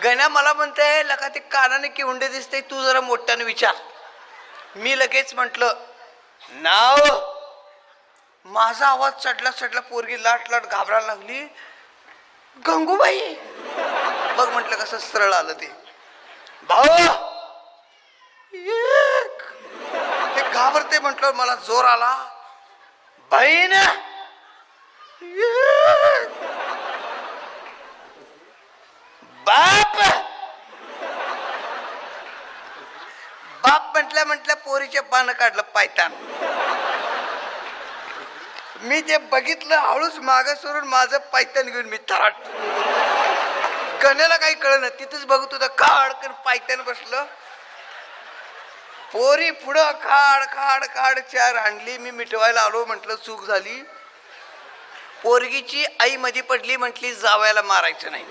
गण्या मला म्हणते लका ते कानाने किवंडे दिसते तू जरा मोठ्याने विचार. मी लगेच म्हटलं नाव? माझा आवाज चढला चढला पोरगी लाट लाट घाबरायला लागली. गंगूबाई. बघ म्हटलं कसं सरळ आलं ते. भाऊ. ते घाबरते म्हटलं मला जोर आला. बहीण एक. बाप बाप म्हटल्या म्हटल्या पोरीचे पानं काढलं पायतान. मी ते बघितलं हळूच माग सोडून माझं पायतान घेऊन मी थराट. गण्याला काही कळ ना तिथेच बघत होता काड कर पायतान बसलं. पोरी पुढं खाड खाड खाड चार आणली मी मिटवायला आलो म्हटलं चूक झाली. पोरगीची आई मध्ये पडली म्हटली जावयाला मारायचं नाही.